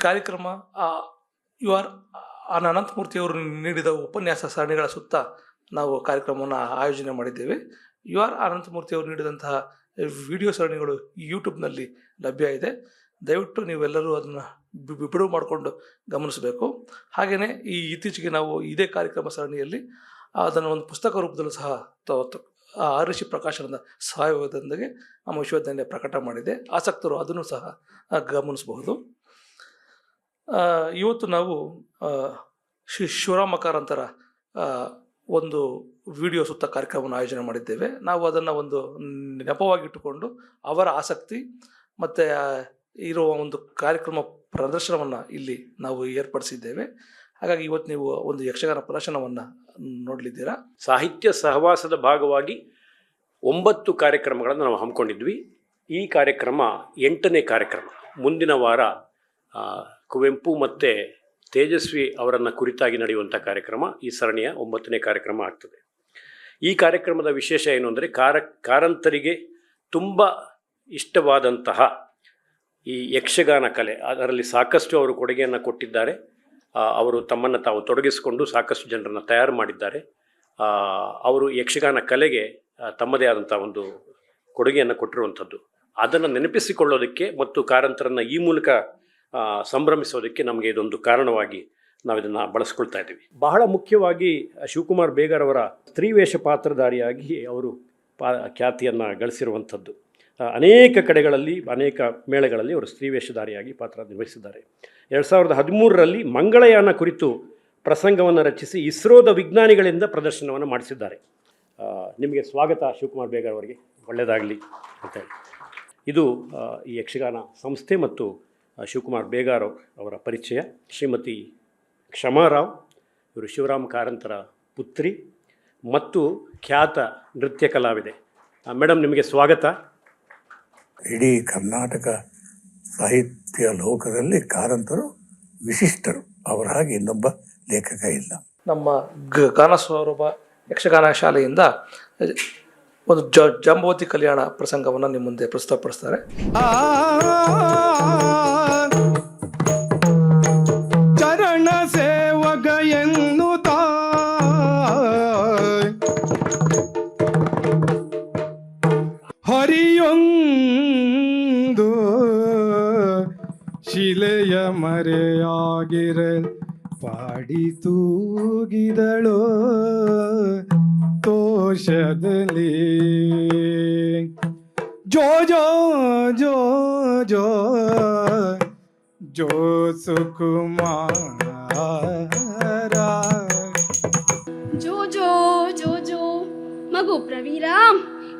ಕಾರ್ಯಕ್ರಮ you are Ananthamurthy ಅನಂತಮೂರ್ತಿಯವರು ನೀಡಿದ ಉಪನ್ಯಾಸ ಸರಣಿಗಳ ಸುತ್ತ ನಾವು ಕಾರ್ಯಕ್ರಮವನ್ನು ಆಯೋಜನೆ ಮಾಡಿದ್ದೇವೆ. ಯು ಆರ್ ಅನಂತಮೂರ್ತಿಯವರು ನೀಡಿದಂತಹ ವಿಡಿಯೋ ಸರಣಿಗಳು ಯೂಟ್ಯೂಬ್ನಲ್ಲಿ ಲಭ್ಯ ಇದೆ. ದಯವಿಟ್ಟು ನೀವೆಲ್ಲರೂ ಅದನ್ನು ಬಿಡುವು ಮಾಡಿಕೊಂಡು ಗಮನಿಸಬೇಕು. ಹಾಗೆಯೇ ಈ ಇತ್ತೀಚೆಗೆ ನಾವು ಇದೇ ಕಾರ್ಯಕ್ರಮ ಸರಣಿಯಲ್ಲಿ ಅದನ್ನು ಒಂದು ಪುಸ್ತಕ ರೂಪದಲ್ಲೂ ಸಹ ಆರ್ಷಿ ಪ್ರಕಾಶನದ ಸಹಾಯದೊಂದಿಗೆ ನಮ್ಮ ವಿಶ್ವವಿದ್ಯಾಲಯ ಪ್ರಕಟ ಮಾಡಿದೆ. ಆಸಕ್ತರು ಅದನ್ನು ಸಹ ಗಮನಿಸಬಹುದು. ಇವತ್ತು ನಾವು ಶ್ರೀ ಶಿವರಾಮ ಕಾರಂತರ ಒಂದು ವಿಡಿಯೋ ಸುತ್ತ ಕಾರ್ಯಕ್ರಮವನ್ನು ಆಯೋಜನೆ ಮಾಡಿದ್ದೇವೆ. ನಾವು ಅದನ್ನು ಒಂದು ನೆಪವಾಗಿಟ್ಟುಕೊಂಡು ಅವರ ಆಸಕ್ತಿ ಮತ್ತು ಇರುವ ಒಂದು ಕಾರ್ಯಕ್ರಮ ಪ್ರದರ್ಶನವನ್ನು ಇಲ್ಲಿ ನಾವು ಏರ್ಪಡಿಸಿದ್ದೇವೆ. ಹಾಗಾಗಿ ಇವತ್ತು ನೀವು ಒಂದು ಯಕ್ಷಗಾನ ಪ್ರದರ್ಶನವನ್ನು ನೋಡಲಿದ್ದೀರಾ. ಸಾಹಿತ್ಯ ಸಹವಾಸದ ಭಾಗವಾಗಿ ಒಂಬತ್ತು ಕಾರ್ಯಕ್ರಮಗಳನ್ನು ನಾವು ಹಮ್ಮಿಕೊಂಡಿದ್ವಿ. ಈ ಕಾರ್ಯಕ್ರಮ ಎಂಟನೇ ಕಾರ್ಯಕ್ರಮ. ಮುಂದಿನ ವಾರ ಕುವೆಂಪು ಮತ್ತು ತೇಜಸ್ವಿ ಅವರನ್ನು ಕುರಿತಾಗಿ ನಡೆಯುವಂಥ ಕಾರ್ಯಕ್ರಮ ಈ ಸರಣಿಯ ಒಂಬತ್ತನೇ ಕಾರ್ಯಕ್ರಮ ಆಗ್ತದೆ. ಈ ಕಾರ್ಯಕ್ರಮದ ವಿಶೇಷ ಏನು ಅಂದರೆ ಕಾರ, ಕಾರಂತರಿಗೆ ತುಂಬ ಇಷ್ಟವಾದಂತಹ ಈ ಯಕ್ಷಗಾನ ಕಲೆ. ಅದರಲ್ಲಿ ಸಾಕಷ್ಟು ಅವರು ಕೊಡುಗೆಯನ್ನು ಕೊಟ್ಟಿದ್ದಾರೆ. ಅವರು ತಮ್ಮನ್ನು ತಾವು ತೊಡಗಿಸಿಕೊಂಡು ಸಾಕಷ್ಟು ಜನರನ್ನು ತಯಾರು ಮಾಡಿದ್ದಾರೆ. ಅವರು ಯಕ್ಷಗಾನ ಕಲೆಗೆ ತಮ್ಮದೇ ಆದಂಥ ಒಂದು ಕೊಡುಗೆಯನ್ನು ಕೊಟ್ಟಿರುವಂಥದ್ದು. ಅದನ್ನು ನೆನಪಿಸಿಕೊಳ್ಳೋದಕ್ಕೆ ಮತ್ತು ಕಾರಂತರನ್ನು ಈ ಮೂಲಕ ಸಂಭ್ರಮಿಸೋದಕ್ಕೆ ನಮಗೆ ಇದೊಂದು ಕಾರಣವಾಗಿ ನಾವು ಇದನ್ನು ಬಳಸ್ಕೊಳ್ತಾ ಇದ್ದೀವಿ. ಬಹಳ ಮುಖ್ಯವಾಗಿ ಶಿವಕುಮಾರ್ ಬೇಗರವರ ಸ್ತ್ರೀವೇಷ ಪಾತ್ರಧಾರಿಯಾಗಿ ಅವರು ಪಾ, ಖ್ಯಾತಿಯನ್ನು ಗಳಿಸಿರುವಂಥದ್ದು. ಅನೇಕ ಕಡೆಗಳಲ್ಲಿ, ಅನೇಕ ಮೇಳಗಳಲ್ಲಿ ಅವರು ಸ್ತ್ರೀವೇಷಧಾರಿಯಾಗಿ ಪಾತ್ರ ನಿರ್ವಹಿಸಿದ್ದಾರೆ. ಎರಡು ಸಾವಿರದ ಹದಿಮೂರರಲ್ಲಿ ಮಂಗಳಯಾನ ಕುರಿತು ಪ್ರಸಂಗವನ್ನು ರಚಿಸಿ ಇಸ್ರೋದ ವಿಜ್ಞಾನಿಗಳಿಂದ ಪ್ರದರ್ಶನವನ್ನು ಮಾಡಿಸಿದ್ದಾರೆ. ನಿಮಗೆ ಸ್ವಾಗತ ಶಿವಕುಮಾರ್ ಬೇಗರ್ ಅವರಿಗೆ. ಒಳ್ಳೆಯದಾಗಲಿ ಅಂತೇಳಿ ಇದು ಈ ಯಕ್ಷಗಾನ ಸಂಸ್ಥೆ ಮತ್ತು ಶಿವಕುಮಾರ್ ಬೇಗಾರ್ ಅವರ ಪರಿಚಯ. ಶ್ರೀಮತಿ ಕ್ಷಮಾರಾವ್ ಇವರು ಶಿವರಾಮ್ ಕಾರಂತರ ಪುತ್ರಿ ಮತ್ತು ಖ್ಯಾತ ನೃತ್ಯ ಕಲಾವಿದೆ. ಆ, ಮೇಡಮ್ ನಿಮಗೆ ಸ್ವಾಗತ. ಇಡೀ ಕರ್ನಾಟಕ ಸಾಹಿತ್ಯ ಲೋಕದಲ್ಲಿ ಕಾರಂತರು ವಿಶಿಷ್ಟರು. ಅವರ ಹಾಗೆ ಇನ್ನೊಬ್ಬ ಲೇಖಕ ಇಲ್ಲ. ನಮ್ಮ ಗ ಗಾನ ಸ್ವರೂಪ ಯಕ್ಷಗಾನ ಶಾಲೆಯಿಂದ ಒಂದು ಜ ಜಾಂಬವತಿ ಕಲ್ಯಾಣ ಪ್ರಸಂಗವನ್ನು ನಿಮ್ಮ ಮುಂದೆ ಪ್ರಸ್ತುತಪಡಿಸ್ತಾರೆ. ಚರಣ ಸೇವಗ ಎನ್ನುತ್ತ. ಹರಿಯೊಂದು ಶಿಲೆಯ ಮರೆಯಾಗಿರ ಪಾಡಿ ತೂಗಿದಳು. ತೋಷದಲ್ಲಿ ಜೋ ಜೋ ಜೋ ಜೋ. ಜೋ ಸುಕುಮಾರ. ಜೋ ಜೋ ಜೋ ಜೋ. ಮಗು ಪ್ರವೀರ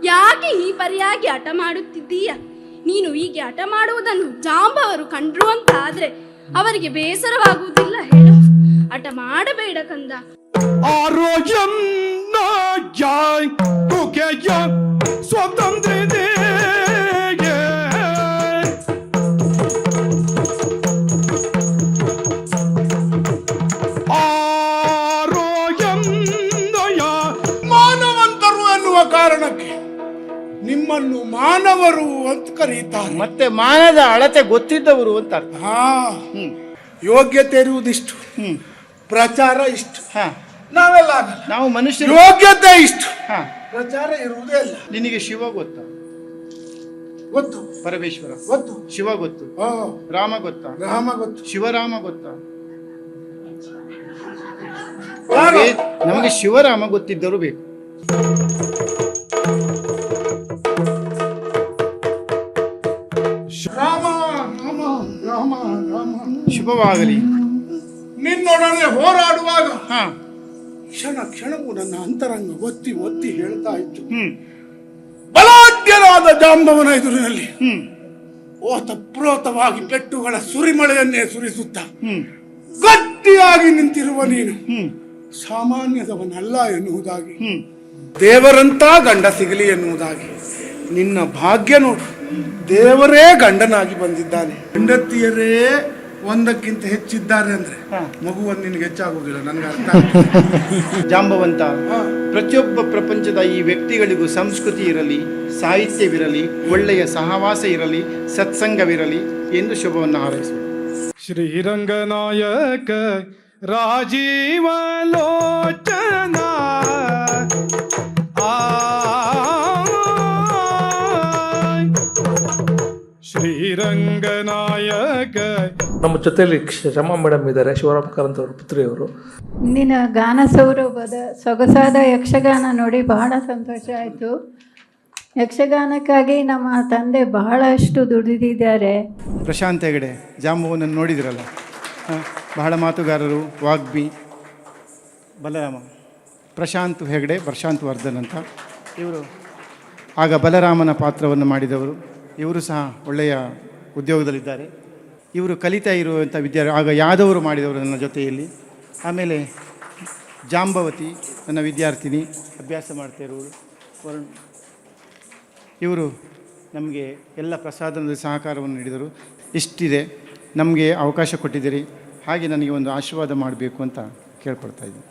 ಯಾಕೆ ಈ ಪರಿಯಾಗಿ ಹಠ ಮಾಡುತ್ತಿದ್ದೀಯ? ನೀನು ಹೀಗೆ ಹಠ ಮಾಡುವುದನ್ನು ಜಾಂಬವರು ಕಂಡ್ರು ಅಂತ ಆದ್ರೆ ಅವರಿಗೆ ಬೇಸರವಾಗುವುದಿಲ್ಲ ಹೇಳು. ಹಠ ಮಾಡಬೇಡ ಕಂದ. ಆರೋಗ್ಯಂ ಮಾನವಂತರು ಎನ್ನುವ ಕಾರಣಕ್ಕೆ ನಿಮ್ಮನ್ನು ಮಾನವರು ಅಂತ ಕರೀತಾರೆ. ಮತ್ತೆ ಮಾನದ ಅಳತೆ ಗೊತ್ತಿದ್ದವರು ಅಂತ ಅರ್ಥ. ಹಾ ಯೋಗ್ಯತೆ ಇರುವುದಿಷ್ಟು ಪ್ರಚಾರ ಇಷ್ಟು. ಹಾ. ನಾವೆಲ್ಲ ನಾವು ಮನುಷ್ಯ ಯೋಗ್ಯತೆ ಇಷ್ಟು. ಹಾ. ಪ್ರಚಾರ ಇರುವುದೇ ಇಲ್ಲ. ನಿನಗೆ ಶಿವ ಗೊತ್ತಾ? ಗೊತ್ತು. ಪರಮೇಶ್ವರ. ಗೊತ್ತು. ಶಿವ ಗೊತ್ತು. ರಾಮ ಗೊತ್ತಾ? ರಾಮ ಗೊತ್ತು. ಶಿವರಾಮ ಗೊತ್ತಾ? ನಮಗೆ ಶಿವರಾಮ ಗೊತ್ತಿದ್ದರು ಬೇಕು. ರಾಮ ರಾಮ ರಾಮ ರಾಮ. ಶುಭವಾಗಲಿ. ನಿನ್ನೊಡನೆ ಹೋರಾಡುವಾಗ ಹಾ. ಕ್ಷಣ ಕ್ಷಣವೂ ನನ್ನ ಅಂತರಂಗ ಒತ್ತಿ ಒತ್ತಿ ಹೇಳ್ತಾ ಇತ್ತು. ಹ್ಮ್. ಬಲಾಢ್ಯರಾದ ಜಾಂಬವನ ಎದುರಿನಲ್ಲಿ. ಹ್ಮ್. ಓತಪ್ರೋತವಾಗಿ ಪೆಟ್ಟುಗಳ ಸುರಿಮಳೆಯನ್ನೇ ಸುರಿಸುತ್ತ. ಗಟ್ಟಿಯಾಗಿ ನಿಂತಿರುವ ನೀನು. ಸಾಮಾನ್ಯದವನಲ್ಲ ಎನ್ನುವುದಾಗಿ. ದೇವರಂತ ಗಂಡ ಸಿಗಲಿ ಎನ್ನುವುದಾಗಿ. ನಿನ್ನ ಭಾಗ್ಯ ನೋಡು. ದೇವರೇ ಗಂಡನಾಗಿ ಬಂದಿದ್ದಾನೆ. ಹೆಂಡತಿಯರೇ ಒಂದಕ್ಕಿಂತ ಹೆಚ್ಚಿದ್ದಾರೆ ಅಂದ್ರೆ ಮಗುವನ್ನು ನಿನ್ಗೆ ಹೆಚ್ಚಾಗುವುದಿಲ್ಲ ನನಗೆ ಅರ್ಥ. ಜಾಂಬವಂತ ಪ್ರತಿಯೊಬ್ಬ ಪ್ರಪಂಚದ ಈ ವ್ಯಕ್ತಿಗಳಿಗೂ ಸಂಸ್ಕೃತಿ ಇರಲಿ ಸಾಹಿತ್ಯವಿರಲಿ ಒಳ್ಳೆಯ ಸಹವಾಸ ಇರಲಿ ಸತ್ಸಂಗವಿರಲಿ ಎಂದು ಶುಭವನ್ನು ಹಾರೈಸುವ ಶ್ರೀರಂಗನಾಯಕ ರಾಜೀವ ಲೋಚನ ಆ. ಶ್ರೀರಂಗನಾಯಕ ನಮ್ಮ ಜೊತೆಯಲ್ಲಿ ಶಮ ಮೇಡಮ್ ಇದ್ದಾರೆ ಶಿವರಾಮ್ ಕಾರಂತ್ ಅವರ ಪುತ್ರಿಯವರು ಇಂದಿನ ಗಾನ ಸೌರಭದ ಸೊಗಸಾದ ಯಕ್ಷಗಾನ ನೋಡಿ ಬಹಳ ಸಂತೋಷ ಆಯಿತು. ಯಕ್ಷಗಾನಕ್ಕಾಗಿ ನಮ್ಮ ತಂದೆ ಬಹಳಷ್ಟು ದುಡಿದಿದ್ದಾರೆ. ಪ್ರಶಾಂತ್ ಹೆಗಡೆ ಜಾಂಬುವನ್ನು ನೋಡಿದಿರಲ್ಲ? ಹ, ಬಹಳ ಮಾತುಗಾರರು ವಾಗ್ಮಿ ಬಲರಾಮ. ಪ್ರಶಾಂತ್ ಹೆಗಡೆ ಪ್ರಶಾಂತ್ ವರ್ಧನ್ ಅಂತ. ಇವರು ಆಗ ಬಲರಾಮನ ಪಾತ್ರವನ್ನು ಮಾಡಿದವರು. ಇವರು ಸಹ ಒಳ್ಳೆಯ ಉದ್ಯೋಗದಲ್ಲಿದ್ದಾರೆ. ಇವರು ಕಲಿತಾ ಇರುವಂಥ ವಿದ್ಯಾರ್ಥಿ, ಆಗ ಯಾದವರು ಮಾಡಿದವರು ನನ್ನ ಜೊತೆಯಲ್ಲಿ. ಆಮೇಲೆ ಜಾಂಬವತಿ ನನ್ನ ವಿದ್ಯಾರ್ಥಿನಿ, ಅಭ್ಯಾಸ ಮಾಡ್ತಾ ಇರುವರು ವರುಣ್, ಇವರು ನಮಗೆ ಎಲ್ಲ ಪ್ರಸಾದದ ಸಹಕಾರವನ್ನು ನೀಡಿದರು. ಇಷ್ಟಿದೆ, ನಮಗೆ ಅವಕಾಶ ಕೊಟ್ಟಿದ್ದೀರಿ. ಹಾಗೆ ನನಗೆ ಒಂದು ಆಶೀರ್ವಾದ ಮಾಡಬೇಕು ಅಂತ ಕೇಳ್ಕೊಳ್ತಾ ಇದ್ದೀನಿ.